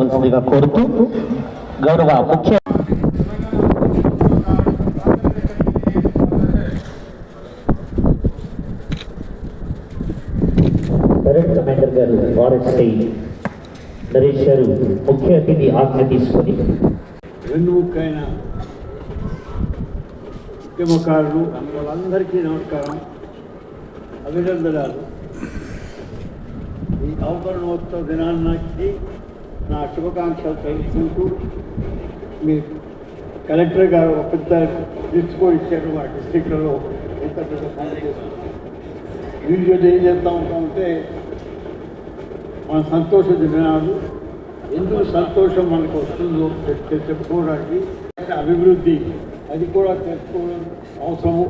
కావాల్సిందిగా కోరుతూ గౌరవ ముఖ్య director commander garu forest Naresh garu ముఖ్య అతిథి ఆజ్ఞ తీసుకొని వెన్నుముక్కైన ఉద్యమకారులు వాళ్ళందరికీ నమస్కారం. అభినందనాలు. ఈ అవతరణోత్సవ దినానికి నా శుభాకాంక్షలు తెలుసుకుంటూ మీ కలెక్టర్ గారు ఒక పెద్ద లిస్ట్ ఇచ్చారు మా డిస్టిక్లలో ఎంత పెద్ద పని వీడియో యూజువల్ ఏం చేస్తూ ఉంటామంటే మన సంతోష దినాలు ఎందుకు సంతోషం మనకు వస్తుందో చెప్పుకోవడానికి అభివృద్ధి. అది కూడా తెలుసుకోవడం అవసరము.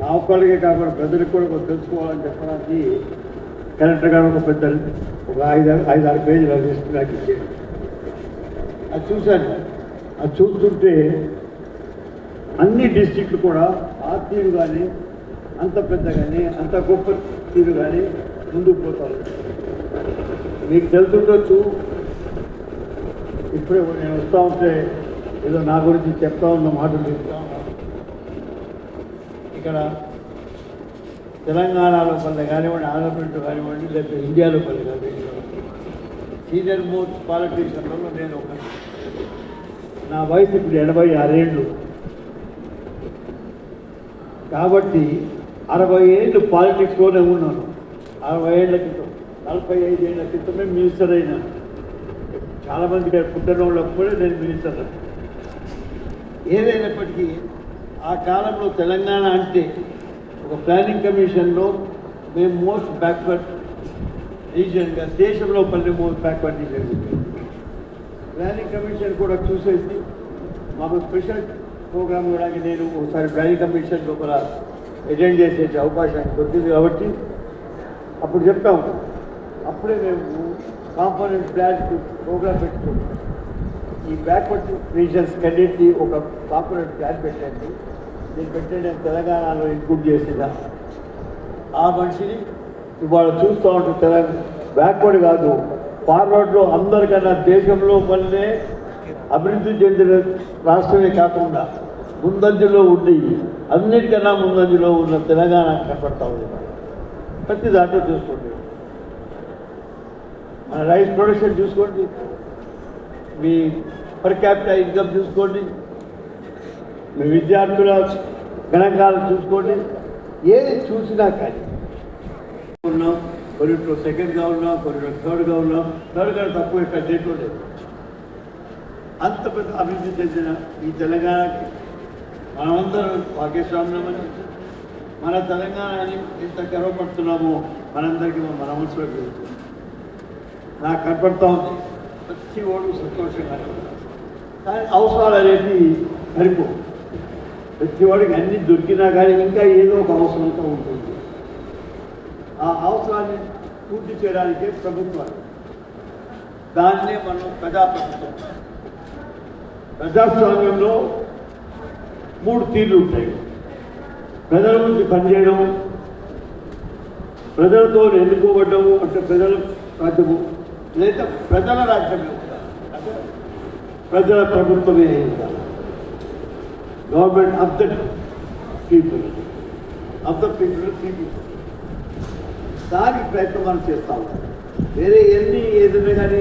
నా ఒక్కడికే కాకుండా ప్రజలకు కూడా తెలుసుకోవాలని చెప్పడానికి కలెక్టర్ గారు ఒక పెద్ద ఒక ఐదు ఐదు ఆరు పేజీలు లిస్ట్ నాకు ఇచ్చేది. అది చూశాను. అది చూస్తుంటే అన్ని డిస్టిక్లు కూడా ఆ తీరు కానీ అంత పెద్ద కానీ అంత గొప్ప తీరు కానీ ముందుకు పోతారు. మీకు తెలుసుండొచ్చు. ఇప్పుడే నేను వస్తూ ఉంటే ఏదో నా గురించి చెప్తా ఉన్న మాటలు చెప్తా ఇక్కడ తెలంగాణలో పల్లె కానివ్వండి ఆంధ్రప్రదేశ్ కానివ్వండి లేకపోతే ఇండియాలో పల్లె కానివ్వండి సీనియర్ మోస్ట్ పాలిటీషియన్లలో నేను ఒక నా వయసు ఇప్పుడు ఎనభై ఆరేళ్ళు. కాబట్టి అరవై ఏళ్ళు పాలిటిక్స్లోనే ఉన్నాను. అరవై ఏళ్ళ క్రితం నలభై ఐదు ఏళ్ళ క్రితమే మినిస్టర్ అయినా. చాలామంది పుట్టినోళ్ళకు కూడా నేను మినిస్టర్. ఏదైనప్పటికీ ఆ కాలంలో తెలంగాణ అంటే ఒక ప్లానింగ్ కమిషన్లో మేము మోస్ట్ బ్యాక్వర్డ్ రీజియన్గా దేశంలో పల్లె మోస్ట్ బ్యాక్వర్డ్ ప్లానింగ్ కమిషన్ కూడా చూసేసి మాకు స్పెషల్ ప్రోగ్రామ్ కూడా నేను ఒకసారి ప్లానింగ్ కమిషన్ లోపల అటెండ్ చేసే అవకాశం దొరికింది కాబట్టి అప్పుడు చెప్తాం అప్పుడే మేము కాంపోనెంట్ ప్లాన్ ప్రోగ్రామ్ పెట్టుకుంటాం ఈ బ్యాక్వర్డ్ రీజన్స్ కన్నింటినీ ఒక కాంపోనెంట్ ప్లాన్ పెట్టండి. నేను పెట్టే నేను తెలంగాణలో ఇంక్లూడ్ చేసిన ఆ మనిషిని ఇవాళ చూస్తూ ఉంటే తెలంగాణ బ్యాక్వర్డ్ కాదు. ఫార్వర్డ్లో అందరికన్నా దేశంలో వల్లే అభివృద్ధి చెందిన రాష్ట్రమే కాకుండా ముందంజలో ఉండి అన్నిటికన్నా ముందంజలో ఉన్న తెలంగాణ కనపడతా ఉంది. ప్రతి దాంట్లో చూసుకోండి. మన రైస్ ప్రొడక్షన్ చూసుకోండి. మీ పర్ క్యాపిటల్ ఇన్కమ్ చూసుకోండి. మీ విద్యార్థుల గణాంకాలను చూసుకోండి. ఏది చూసినా కానీ ఉన్నాం కొన్నిట్లో సెకండ్గా ఉన్నాం కొన్నిట్లో థర్డ్గా ఉన్నాం థర్డ్ తక్కువ ఇక్కడ డేట్లో లేదు. అంత పెద్ద అభివృద్ధి చెందిన ఈ తెలంగాణకి మనమందరం భాగ్యస్వామ్యమని మన తెలంగాణని ఎంత గర్వపడుతున్నామో మనందరికీ మన మనసులో జరుగుతుంది నాకు కనపడతా ఉంది. ప్రతి ఓడు సంతోషంగా కానీ అవసరాలు అనేది సరిపో ప్రతి వాడికి అన్ని దొరికినా కానీ ఇంకా ఏదో ఒక అవసరంతో ఉంటుంది. ఆ అవసరాన్ని పూర్తి చేయడానికే ప్రభుత్వాలు దాన్నే మనం ప్రజాప్రభుత్వం. ప్రజాస్వామ్యంలో మూడు తీర్లు ఉంటాయి. ప్రజల గురించి పనిచేయడం ప్రజలతో ఎన్నుకోబడ్డము అంటే ప్రజల రాజ్యము లేదా ప్రజల రాజ్యమే ప్రజల ప్రభుత్వమే government of the people of the people people దానికి ప్రయత్నం మనం చేస్తా ఉంటాం వేరే ఎన్ని ఏదైనా కానీ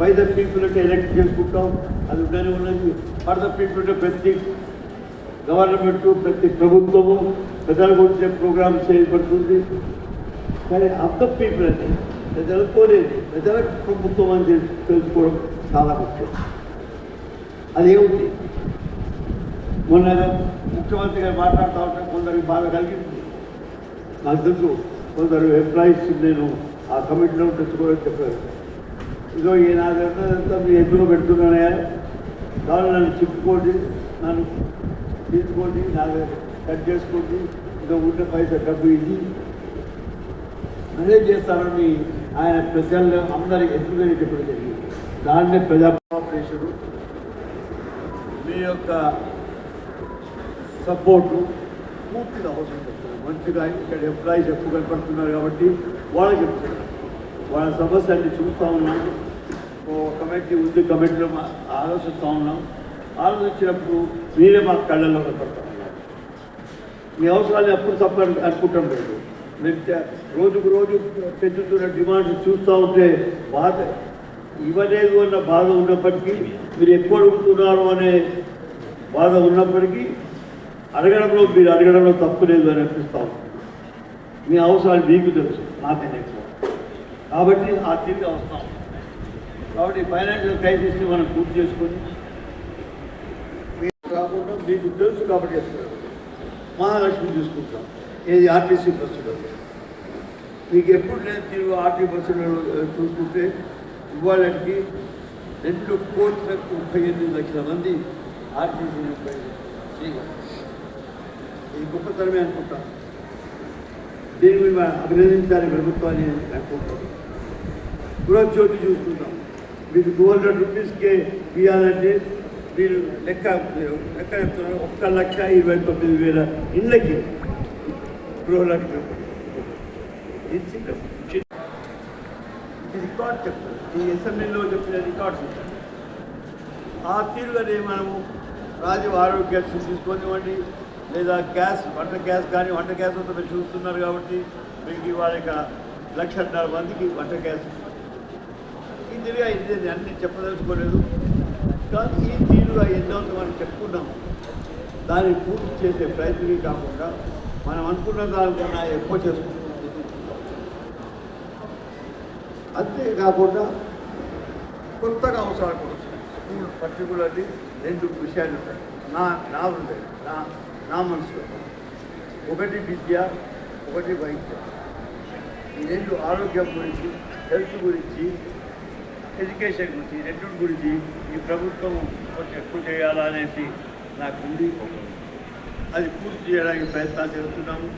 బై ద పీపుల్ అంటే ఎలక్ట్ చేసుకుంటాం. అది ఉండని ఉన్నది. ఫర్ ద పీపుల్ అంటే ప్రతి గవర్నమెంట్ ప్రతి ప్రభుత్వము ప్రజల గురించి ప్రోగ్రామ్ చేయబడుతుంది. కానీ ఆఫ్ ద పీపుల్ అంటే కోరేది ప్రజల ప్రభుత్వం అని తెలుసు తెలుసుకోవడం చాలా ముఖ్యం. అదేమిటి మొన్న ముఖ్యమంత్రి గారు మాట్లాడుతూ ఉంటే కొందరికి బాధ కలిగింది. నాకు తెలుసు. కొందరు ఎంప్లాయీస్ నేను ఆ కమిటీలో తెచ్చుకోవాలని చెప్పారు. ఇదో ఈ నా దగ్గర మీరు ఎందులో పెడుతున్నానయా నన్ను చిప్పుకోండి నన్ను తీసుకోండి నా కట్ చేసుకోండి ఇదో ఉంటే పైసా డబ్బు ఇది అదే చేస్తానని ఆయన ప్రజల్లో అందరి ఎదురుగా చెప్పడం జరిగింది. దాన్నే ప్రజా మీ యొక్క సపోర్టు పూర్తిగా అవసరం మంచిగా ఇక్కడ ఎంప్లాయీస్ ఎక్కువ కనపడుతున్నారు కాబట్టి వాళ్ళకి చెప్తున్నారు వాళ్ళ సమస్యల్ని చూస్తూ ఉన్నాం. ఓ కమిటీ ఉంది కమిటీలో మా ఆలోచిస్తూ ఉన్నాం. ఆలోచించినప్పుడు మీరే మా కళ్ళల్లో కనపడతా ఉన్నారు మీ అవసరాలు ఎప్పుడు తప్ప అనుకుంటాం లేదు మీరు రోజుకు రోజు పెంచుతున్న డిమాండ్ చూస్తూ ఉంటే బాధ ఇవ్వలేదు అన్న బాధ ఉన్నప్పటికీ మీరు ఎక్కువ అడుగుతున్నారు అనే బాధ ఉన్నప్పటికీ అడగడంలో మీరు అడగడంలో తప్పు లేదు అని అనిపిస్తూ ఉంటుంది మీ అవసరాలు మీకు తెలుసు నాకనే ఎక్కువ కాబట్టి ఆ తిరిగి వస్తాం కాబట్టి ఫైనాన్షియల్ క్రైసిస్ని మనం పూర్తి చేసుకొని మీరు కాకుండా మీకు తెలుసు కాబట్టి చెప్తారు మహాలక్ష్మి చూసుకుంటాం. ఏది ఆర్టీసీ బస్సులో? మీకు ఎప్పుడు నేను తిరుగు ఆర్టీ బస్సులో చూసుకుంటే ఇవాళకి రెండు కోట్ల ముప్పై ఎనిమిది లక్షల మంది ఆర్టీసీ ఇది గొప్పతనమే అనుకుంటాం దీని మీద మనం అభినందించాలి ప్రభుత్వాన్ని అనుకుంటాం గృహజ్యోతి చూసుకుంటాం మీకు టూ హండ్రెడ్ రూపీస్కే ఇవ్వాలంటే మీరు లెక్క మీరు లెక్క చెప్తున్నారు ఒక్క లక్ష ఇరవై తొమ్మిది వేల ఇళ్ళకి గృహలక్ష్మి ఇది చిన్న- చిన్న- ఇది రికార్డ్ చెప్తారు ఈ అసెంబ్లీలో చెప్పిన రికార్డ్ చెప్తారు ఆ తీరుగానే మనము రాజు ఆరోగ్య తీసుకోనివ్వండి లేదా గ్యాస్ వంట గ్యాస్ కానీ వంట గ్యాస్ అంతా మీరు చూస్తున్నారు కాబట్టి మీకు ఇవాళ ఇక లక్షన్నర మందికి వంట గ్యాస్. ఈ ఇది అన్ని చెప్పదలుచుకోలేదు. కానీ ఈ తీరుగా ఎన్నో మనం చెప్పుకున్నాం దాన్ని పూర్తి చేసే ప్రయత్నమే కాకుండా మనం అనుకున్న దానికన్నా ఎక్కువ చేసుకుంటున్నాం అంతేకాకుండా కొత్తగా అవసరాలు కూడా వస్తాయి పర్టికులర్లీ రెండు విషయాలు ఉంటాయి. నా నా ఉంటాయి నా నా మనసులో ఒకటి విద్య ఒకటి వైద్యం. రెండు ఆరోగ్యం గురించి హెల్త్ గురించి ఎడ్యుకేషన్ గురించి రెండు గురించి ఈ ప్రభుత్వం కొంచెం ఎక్కువ చేయాలనేసి నాకు ఉంది. అది పూర్తి చేయడానికి ప్రయత్నాలు చేస్తున్నాము.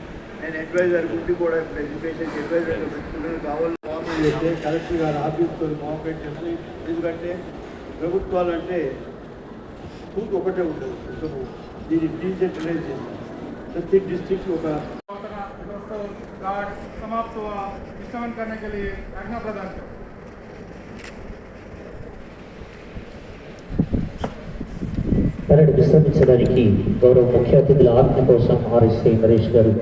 నేను అడ్వైజర్ గురించి కూడా ఇప్పుడు ఎడ్యుకేషన్ అడ్వైజర్గా పెట్టుకున్నాను. కావాలి కోఆపరేట్ చేస్తే కలెక్టర్ గారు ఆఫీస్తో కోఆపరేట్ చేసి ఎందుకంటే ప్రభుత్వాలు అంటే పూర్తి ఒకటే ఉంటుంది పుస్తకం దీన్ని డీసెంట్రలైజ్ చేస్తాం ప్రతి డిస్ట్రిక్ట్ ఒక अपना दोस्तों कार्ड समाप्त हुआ विश्रमण करने के लिए आज्ञा प्रदान करें పరేడ్ విశ్రమించడానికి గౌరవ ముఖ్య అతిథుల ఆజ్ఞ కోసం ఆర్ఎస్ఐ నరేష్ గారు